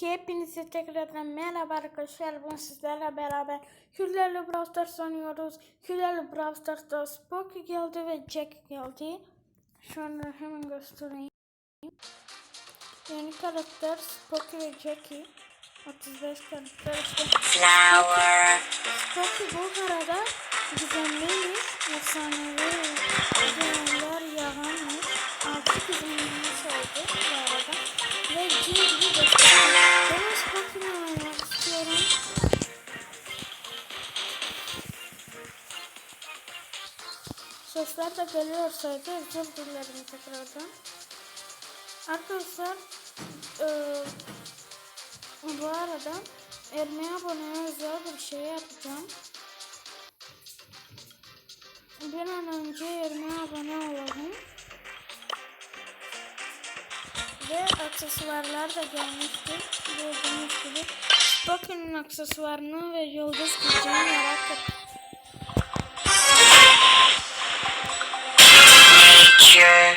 Hepinize tekrardan merhaba arkadaşlar. Bugün sizlerle beraber Hülleli Brawl Stars oynuyoruz. Hülleli Brawl Stars'ta Spocky geldi ve Jack geldi. Şu anda hemen göstereyim. Yeni karakter Spocky ve Jackie. 35 karakter. Flower. Sesler de geliyorsaydı özür dilerim tekrardan. Arkadaşlar eee bu arada Ermeye aboneye özel bir şey yapacağım. Bir an önce Ermeye abone olalım. Ve aksesuarlar da gelmiştir. Gördüğünüz gibi. Spoken'ın aksesuarını ve yıldız gücünü merak secure.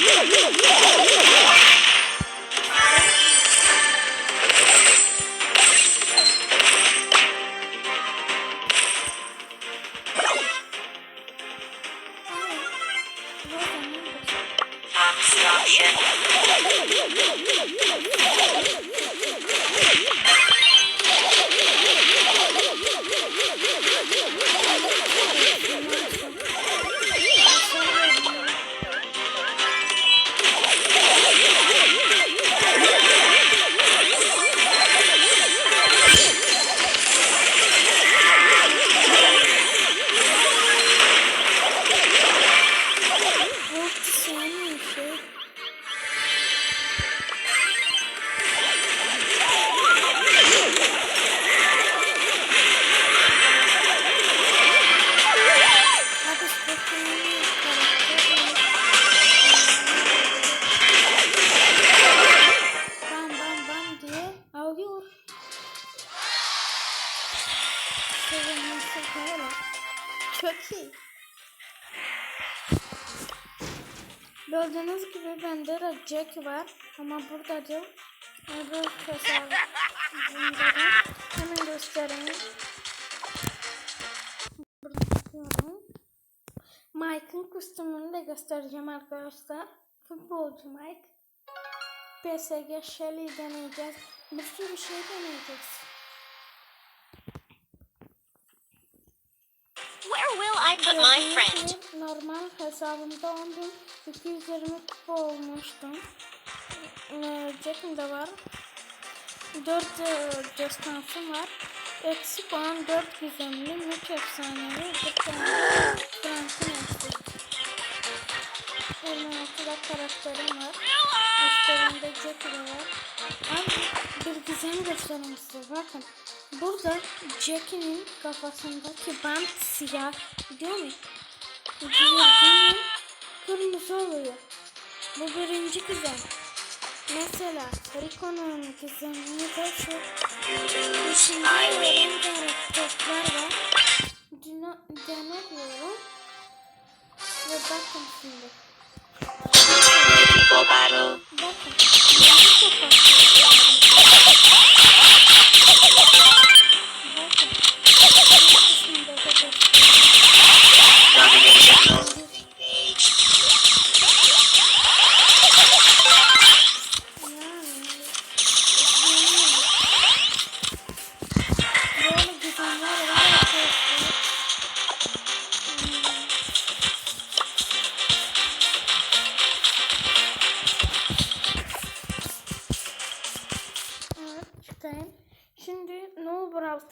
Yeah, yeah, yeah. Gördüğünüz gibi bende de Jack var ama burada değil. Öbür hesabımda da hemen göstereyim. Mike'ın kostümünü de göstereceğim arkadaşlar. Futbolcu Mike. PSG Shelly deneyeceğiz. Bir sürü şey deneyeceğiz. Where will I put my friend? Normal hesabımda 10.220 kupa olmuştum. Ee, Jack'im de var. 4 e, destansım var. Eksi puan 4 gizemli, 3 efsanevi, 1 tane Frank'ın eksik. 26 da karakterim var. Üstlerinde Jack'i de var. Abi bir gizem göstereyim size. Bakın. Burada Jackie'nin kafasındaki bant siyah. Biliyor musun? Diğerinin kırmızı oluyor. Bu birinci gizem. Mesela Rico'nun gizemini de şu içinde renk karakterler var. Dino, dene diyorum. Ve bakın şimdi. Bakın. Bakın.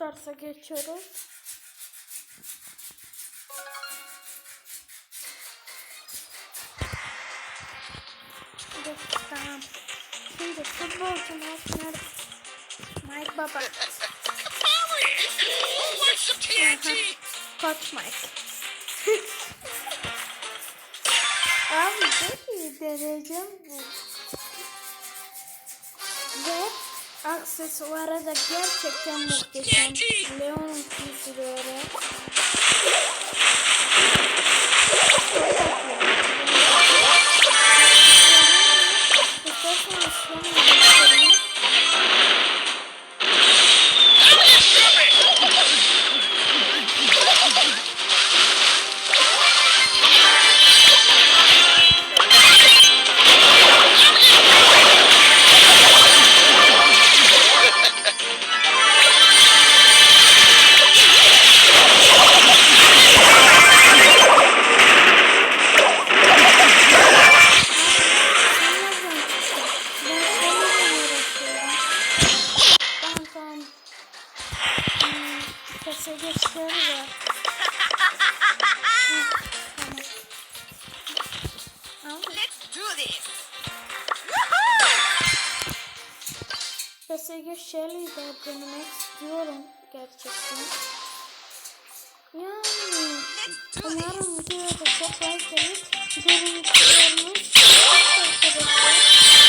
Stars'a geçiyoruz. Tamam. Şimdi futbolcu Mike nerede? Mike Baba. Koç Mike. Abi çok iyi deneyeceğim bu. Ve aksesuara da gerçekten muhteşem. Leon'un küsürleri. Çok tatlı. Denemek istiyorum gerçekten. Yani umarım videoda çok like gelir. Görüntülerimiz çok arkadaşlar.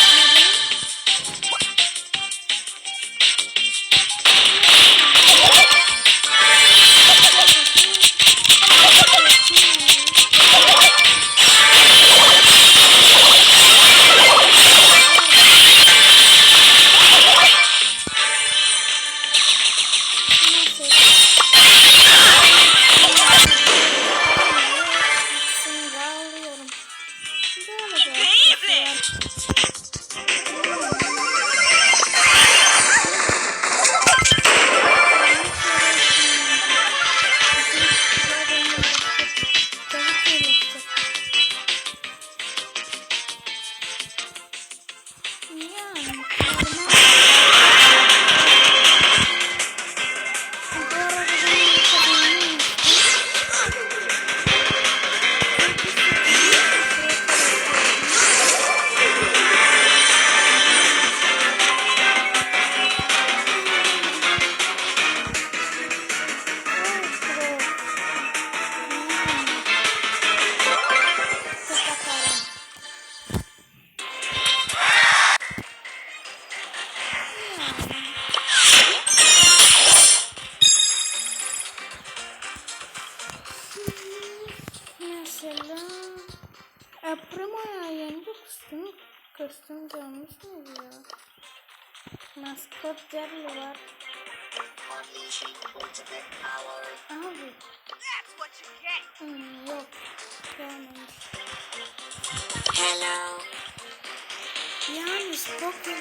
Kostüm, kostüm gelmiş miydi ya? Maskot Jerry var. Abi. Hmm, yok. Gelmemiş. Hello. Yani Spocky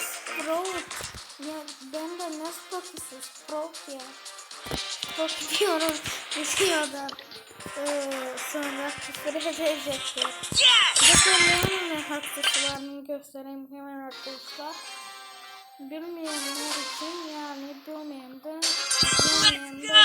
Sprout ya ben de ne Spocky'si Sprout ya Spocky diyorum videoda ee, sonra küfür edecekler Yes. Bakalım ne haklısılarını göstereyim hemen arkadaşlar. Bilmeyenler için yani bilmeyen de bilmeyen de ne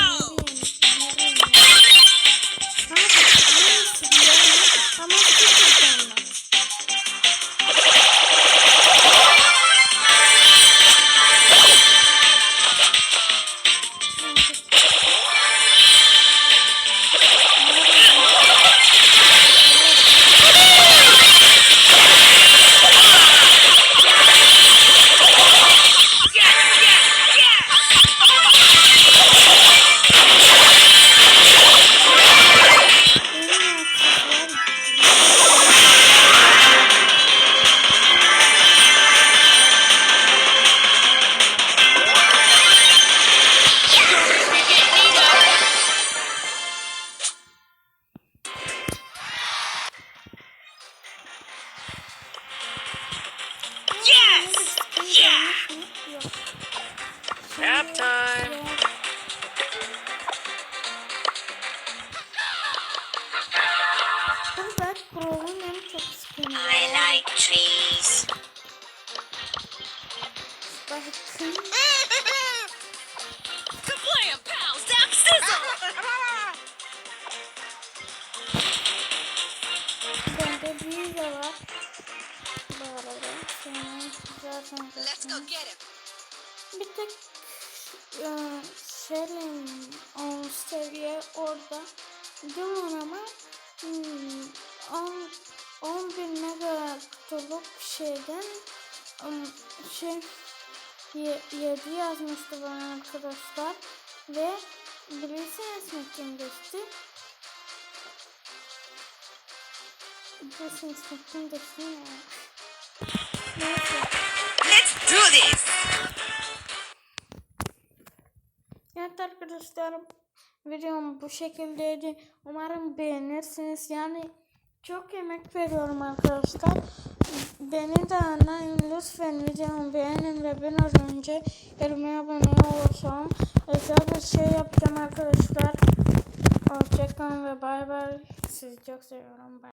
Var. Zaten zaten. Bir tek e, Selin on seviye orada. Diyorum ama hmm, 10 10 bin mega kutuluk şeyden um, şey 7 yazmıştı bana arkadaşlar ve bilirsiniz mi kim geçti? Let's do this! Evet arkadaşlar videom bu şekildeydi. Umarım beğenirsiniz. Yani çok emek veriyorum arkadaşlar. Beni de anlayın lütfen videomu beğenin ve ben az önce yoruma abone olsam özel bir şey yapacağım arkadaşlar. Hoşçakalın ve bay bay. Sizi çok seviyorum. Bye.